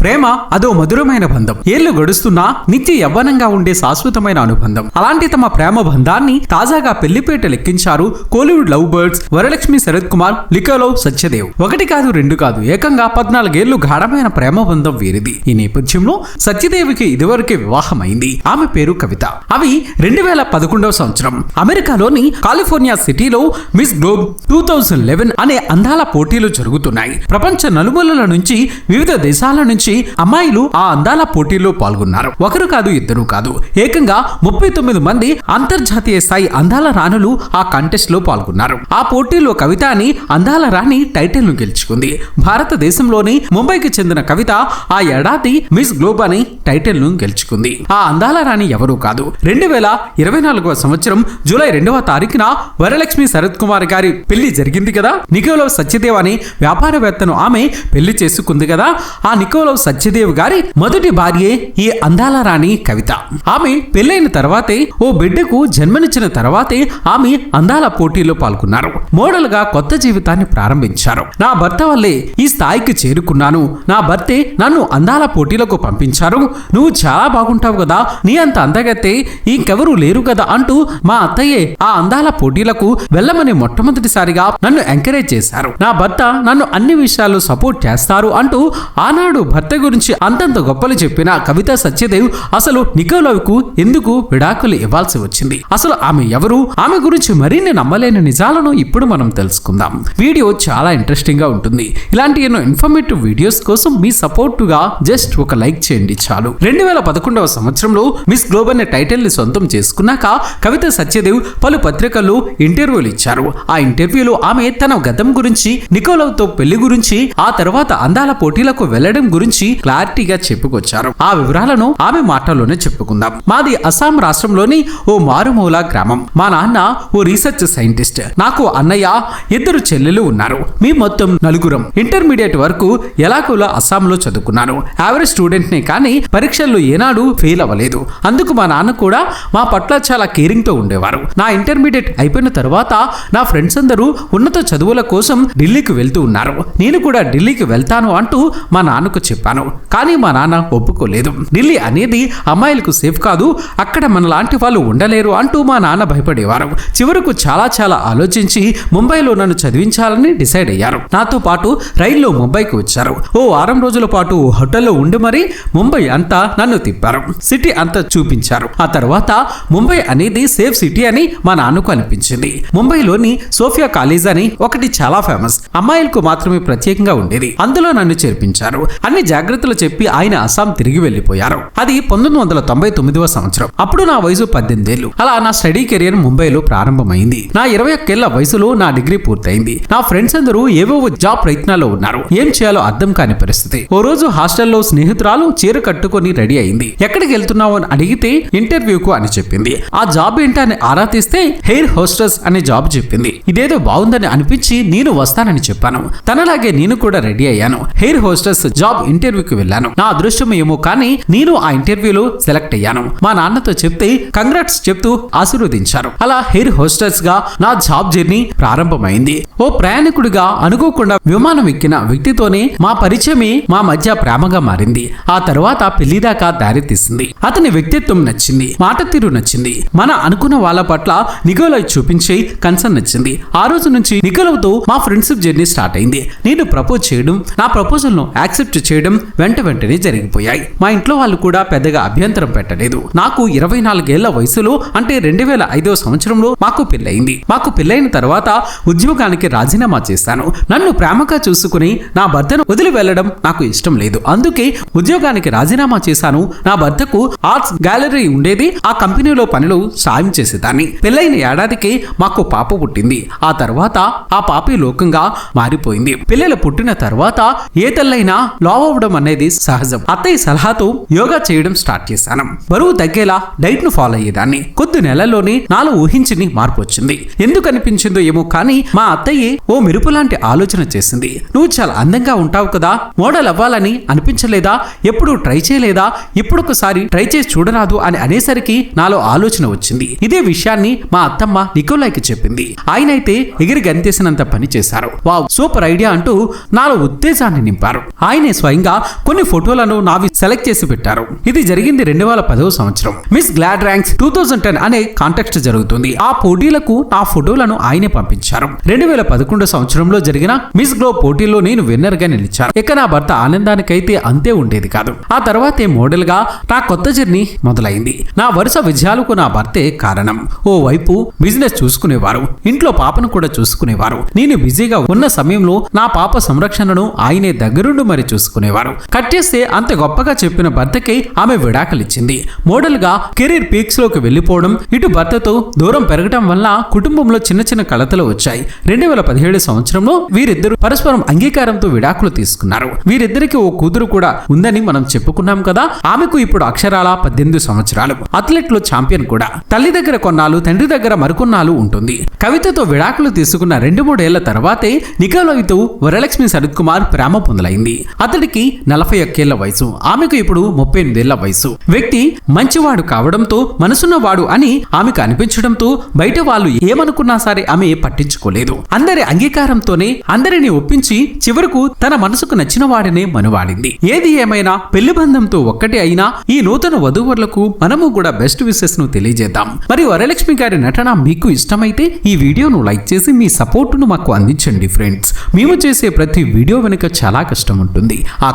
ప్రేమ అదో మధురమైన బంధం. ఏళ్ళు గడుస్తున్నా నిత్య యవ్వనంగా ఉండే శాశ్వతమైన అనుబంధం. అలాంటి తమ ప్రేమ బంధాన్ని తాజాగా పెళ్ళిపేట లెక్కించారు కోలీవుడ్ లవ్ బర్డ్స్ వరలక్ష్మి శరత్ కుమార్ లికోలో సత్యదేవ్. ఒకటి కాదు రెండు కాదు ఏకంగా పద్నాలుగేళ్ళు గాఢమైన ప్రేమ బంధం వీరిది. ఈ నేపథ్యంలో సత్యదేవికి ఇదివరకే వివాహమైంది. ఆమె పేరు కవిత. అవి రెండు వేల పదకొండవ సంవత్సరం. అమెరికాలోని కాలిఫోర్నియా సిటీలో Miss Globe two thousand eleven అనే అందాల పోటీలు జరుగుతున్నాయి. ప్రపంచ నలుమూలల నుంచి వివిధ దేశాల నుంచి అమ్మాయిలు ఆ అందాల పోటీల్లో పాల్గొన్నారు. ఒకరు కాదు ఇద్దరు కాదు. ఏకంగా ముప్పై తొమ్మిది మంది అంతర్జాతీయ స్థాయి అందాల రాణులు ఆ కంటెస్ట్లో పాల్గొన్నారు. ఆ పోటీలో కవిత అని అందాల రాణి టైటిల్ను గెలుచుకుంది. భారతదేశంలోని ముంబైకి చెందిన కవిత ఆ ఏడాది మిస్ గ్లోబ్ అని టైటిల్ను గెలుచుకుంది. ఆ అందాల రాణి ఎవరూ కాదు. రెండు వేల ఇరవై నాలుగవ సంవత్సరం జూలై రెండవ తారీఖున వరలక్ష్మి శరత్ కుమార్ గారి పెళ్ళి జరిగింది కదా? నికోలవ్ సత్యదేవ్ అనే వ్యాపారవేత్తను ఆమె పెళ్ళి చేసుకుంది కదా? ఆ నికోలవ్ సత్యదేవ్ గారి మొదటి భార్యే ఈ అందాల రాణి కవిత. ఆమె పెళ్ళైన తర్వాతే ఓ బిడ్డకు జన్మనిచ్చిన తర్వాతే ఆమె అందాల పోటీలో పాల్గొన్నారు. మోడల్గా కొత్త జీవితాన్ని ప్రారంభించారు. నా భర్త వల్లే ఈ స్థాయికి చేరుకున్నాను. నా భర్తే నన్ను అందాల పోటీలకు పంపించారు. నువ్వు చాలా బాగుంటావు కదా నీ అంత అందగతే ఇంకెవరూ లేరు కదా అంటూ మా అత్తయ్యే ఆ అందాల పోటీలకు వెళ్ళమని మొట్టమొదటిసారిగా నన్ను ఎంకరేజ్ చేశారు. నా భర్త నన్ను అన్ని విషయాల్లో సపోర్ట్ చేస్తారు అంటూ ఆనాడు భర్త గురించి అంతంత గొప్పలు చెప్పిన కవిత సత్యదేవ్ అసలు నికోలవ్కు ఎందుకు విడాకులు ఇవ్వాల్సి వచ్చింది? అసలు ఆమె ఎవరు? ఆమె గురించి మరిన్ని నమ్మలేని నిజాలను ఇప్పుడు మనం తెలుసుకుందాం. వీడియో చాలా ఇంట్రెస్టింగ్గా ఉంటుంది. ఇలాంటి ఎన్నో ఇన్ఫర్మేటివ్ వీడియోస్ కోసం మీ సపోర్ట్గా జస్ట్ ఒక లైక్ చేయండి చాలు. రెండు వేల పదకొండవ సంవత్సరంలో మిస్ గ్లోబల్ అనే టైటిల్ని సొంతం చేసుకున్నాక కవిత సత్యదేవ్ పలు పత్రికల్లో ఇంటర్వ్యూలు ఇచ్చారు. ఆ ఇంటర్వ్యూలో ఆమె తన గతం గురించి నికోలవ్తో పెళ్ళి గురించి ఆ తర్వాత అందాల పోటీలకు వెళ్ళడం గురించి క్లారిటీగా చెప్పుకొచ్చారు. ఆ వివరాలను ఆమె మాటల్లోనే చెప్పుకుందాం. మాది అస్సాం రాష్ట్రంలోని ఓ మారుమూల గ్రామం. మా నాన్న ఓ రీసెర్చ్ సైంటిస్ట్. నాకు అన్నయ్య ఇద్దరు చెల్లెలు ఉన్నారు. మీ మొత్తం నలుగురం. ఇంటర్మీడియట్ వరకు ఎలాగోలా అస్సాంలో చదువుకున్నాను. యావరేజ్ స్టూడెంట్ నే కానీ పరీక్షల్లో ఏనాడు ఫెయిల్ అవ్వలేదు. అందుకు మా నాన్న కూడా మా పట్ల చాలా కేరింగ్తో ఉండేవారు. నా ఇంటర్మీడియట్ అయిపోయిన తర్వాత నా ఫ్రెండ్స్ అందరూ ఉన్నత చదువుల కోసం ఢిల్లీకి వెళ్తూ ఉన్నారు. నేను కూడా ఢిల్లీకి వెళ్తాను అంటూ మా నాన్నకు చెప్పాను కానీ మా నాన్న ఒప్పుకోలేదు. ఢిల్లీ అనేది అమ్మాయిలకు సేఫ్ కాదు అక్కడ మన లాంటి వాళ్ళు ఉండలేరు అంటూ మా నాన్న భయపడేవారు. చివరకు చాలా చాలా ఆలోచించి ముంబైలో నన్ను చదివించాలని డిసైడ్ అయ్యారు. నాతో పాటు రైల్లో ముంబైకి వచ్చారు. ఓ వారం రోజుల పాటు హోటల్లో ఉండి మరి ముంబై అంతా నన్ను తిప్పారు. సిటీ అంతా చూపించారు. ఆ తర్వాత ముంబై అనేది సేఫ్ సిటీ అని మా నాన్నకు అనిపించింది. ముంబైలోని సోఫియా కాలేజ్ అని ఒకటి చాలా ఫేమస్ అమ్మాయిలకు మాత్రమే ప్రత్యేకంగా ఉండేది. అందులో నన్ను చేర్పించారు. అన్ని జాగ్రత్తలు చెప్పి ఆయన అస్సాం తిరిగి వెళ్ళిపోయారు అది పంతొమ్మిది వందల తొంభై తొమ్మిదవ సంవత్సరం. అప్పుడు నా వయసు పద్దెనిమిది ఏళ్ళు అలా నా స్టడీ కెరియర్ ముంబైలో ప్రారంభమైంది. నా ఇరవై ఒక్కేళ్ళ వయసులో నా డిగ్రీ పూర్తయింది. నా ఫ్రెండ్స్ అందరూ ఏవేవో జాబ్ ప్రయత్నాల్లో ఉన్నారు. ఏం చేయాలో అర్థం కాని పరిస్థితి. ఓ రోజు హాస్టల్లో స్నేహితురాలు చీర కట్టుకొని రెడీ అయింది. ఎక్కడికి వెళ్తున్నావు అని అడిగితే ఇంటర్వ్యూకు అని చెప్పింది. ఆ జాబ్ ఏంటని ఆరా తీస్తే హెయిర్ హోస్టర్స్ అనే జాబ్ చెప్పింది. ఇదేదో బాగుందని అనిపించి నేను వస్తానని చెప్పాను. తనలాగే నేను కూడా రెడీ అయ్యాను. హెయిర్ హోస్టెస్ జాబ్ ఇంటర్వ్యూకి వెళ్ళాను. నా అదృష్టం ఏమో కానీ నేను ఆ ఇంటర్వ్యూలో సెలెక్ట్ అయ్యాను. మా నాన్నతో చెప్తే కంగ్రాట్స్ చెప్తూ ఆశీర్వదించారు. అలా హెయిర్ హోస్టెస్గా నా జాబ్ జర్నీ ప్రారంభమైంది. ఓ ప్రయాణికుడిగా అనుకోకుండా విమానం ఎక్కిన వ్యక్తితోనే మా పరిచయమే మా మధ్య ప్రేమగా మారింది. ఆ తర్వాత పెళ్ళిదాకా దారితీసింది. దారి తీసింది అతని వ్యక్తిత్వం నచ్చింది. మాట తీరు నచ్చింది. మన అనుకున్న వాళ్ళ పట్ల నికోలవ్ చూపించే కన్సర్న్ నచ్చింది. ఆ రోజు నుంచి నికోలవ్తో మా ఫ్రెండ్షిప్ జర్నీ స్టార్ట్ అయింది. నేను ప్రపోజ్ చేయడం నా ప్రపోజల్ను యాక్సెప్ట్ చేయడం వెంట వెంటనే జరిగిపోయాయి. మా ఇంట్లో వాళ్ళు కూడా పెద్దగా అభ్యంతరం పెట్టలేదు. నాకు ఇరవై నాలుగేళ్ళ వయసులో అంటే రెండు వేల ఐదో సంవత్సరంలో మాకు పెళ్ళయింది. మాకు పెళ్ళైన తర్వాత ఉద్యోగానికి రాజీనామా చేశాను. నన్ను ప్రేమగా చూసుకుని నా భర్తను వదిలి వెళ్ళడం నాకు ఇష్టం లేదు. అందుకే ఉద్యోగానికి రాజీనామా చేశాను. నా భర్తకు ఆర్ట్స్ గ్యాలరీ ఉండేది. ఆ కంపెనీలో పనులు సాయం చేసేదాన్ని. పెళ్ళైన ఏడాదికి మాకు పాప పుట్టింది. ఆ తర్వాత ఆ పాపి లోకంగా మారిపోయింది. పిల్లలు పుట్టిన తర్వాత ఏ తల్లైనా లావ్ అవ్వడం అనేది సహజం. అత్తయ్య సలహాతో యోగా చేయడం స్టార్ట్ చేశాను. బరువు తగ్గేలా డైట్ను ఫాలో అయ్యేదాన్ని. కొద్ది నెలల్లోనే నాలో ఊహించని మార్పు వచ్చింది. ఎందుకు అనిపించిందో ఏమో కానీ మా అత్తయ్య ఓ మెరుపు లాంటి ఆలోచన చేసింది. నువ్వు చాలా అందంగా ఉంటావు కదా మోడల్ అవ్వాలని అనిపించలేదా ఎప్పుడు ట్రై చేయలేదా ఇప్పుడొకసారి ట్రై చేసి చూడరాదు అని అనేసరికి నాలో ఆలోచన వచ్చింది. ఇదే విషయాన్ని మా అత్తమ్మ నికోలాయ్కి చెప్పింది. ఆయనైతే ఎగిరి గంతేసినంత పని చేశారు. వావ్ సూపర్ ఐడియా అంటూ నాలో ఉత్తేజాన్ని నింపారు. ఆయనే స్వయంగా గా కొన్ని ఫోటోలను నావి సెలెక్ట్ చేసి పెట్టారు. ఇది జరిగింది రెండు వేల పదవ సంవత్సరం. Miss Gladrags two thousand ten అనే కాంటెక్ట్ జరుగుతుంది. ఆ పోటీలకు నా ఫోటోలను ఆయనే పంపించారు. రెండు వేల పదకొండు సంవత్సరంలో జరిగిన మిస్ గ్లో పోటీలో నేను విన్నర్గా నిలిచాను. ఇక నా భర్త ఆనందానికైతే అంతే ఉండేది కాదు. ఆ తర్వాతే మోడల్గా నా కొత్త జర్నీ మొదలైంది. నా వరుస విజయాలకు నా భర్తే కారణం. ఓ వైపు బిజినెస్ చూసుకునేవారు. ఇంట్లో పాపను కూడా చూసుకునేవారు. నేను బిజీగా ఉన్న సమయంలో నా పాప సంరక్షణను ఆయనే దగ్గరుండి మరి చూసుకునేవారు. కట్ చేస్తే అంత గొప్పగా చెప్పిన భర్తకి ఆమె విడాకలిచ్చింది. మోడల్గా కెరీర్ పీక్స్లోకి వెళ్ళిపోవడం ఇటు భర్తతో దూరం పెరగడం వల్ల కుటుంబంలో చిన్న చిన్న కలతలు వచ్చాయి. రెండు వేల పదిహేడు సంవత్సరంలో వీరిద్దరు పరస్పరం అంగీకారంతో విడాకులు తీసుకున్నారు. వీరిద్దరికి ఓ కూతురు కూడా ఉందని మనం చెప్పుకున్నాం కదా ఆమెకు ఇప్పుడు అక్షరాల పద్దెనిమిది సంవత్సరాలు. అథ్లెట్లు చాంపియన్ ఛాంపియన్ కూడా. తల్లి దగ్గర కొన్నాళ్ళు తండ్రి దగ్గర మరికొన్నాళ్ళు ఉంటుంది. కవితతో విడాకులు తీసుకున్న రెండు మూడేళ్ళ తర్వాతే నికోలవితో వరలక్ష్మి సరత్ కుమార్ ప్రేమ పొందలైంది అతడికి నలభై ఒక్కేళ్ళ వయసు. ఆమెకు ఇప్పుడు ముప్పై ఎనిమిదేళ్ళ వయసు. వ్యక్తి మంచివాడు కావడంతో మనసున్నవాడు అని ఆమెకు అనిపించడంతో బయట వాళ్ళు ఏమనుకున్నా సరే ఆమె పట్టించుకోలేదు. అందరి అంగీకారంతోనే అందరిని ఒప్పించి చివరకు తన మనసుకు నచ్చిన వాడినే మనువాడింది. ఏది ఏమైనా పెళ్ళి బంధంతో ఒక్కటే అయినా ఈ నూతన వధూవరులకు మనము కూడా బెస్ట్ విషెస్ను తెలియజేద్దాం. మరి వరలక్ష్మి గారి నటన మీకు ఇష్టమైతే ఈ వీడియోను లైక్ చేసి మీ సపోర్టును మాకు అందించండి ఫ్రెండ్స్. మేము చేసే ప్రతి వీడియో వెనుక చాలా కష్టం ఉంటుంది. ఆ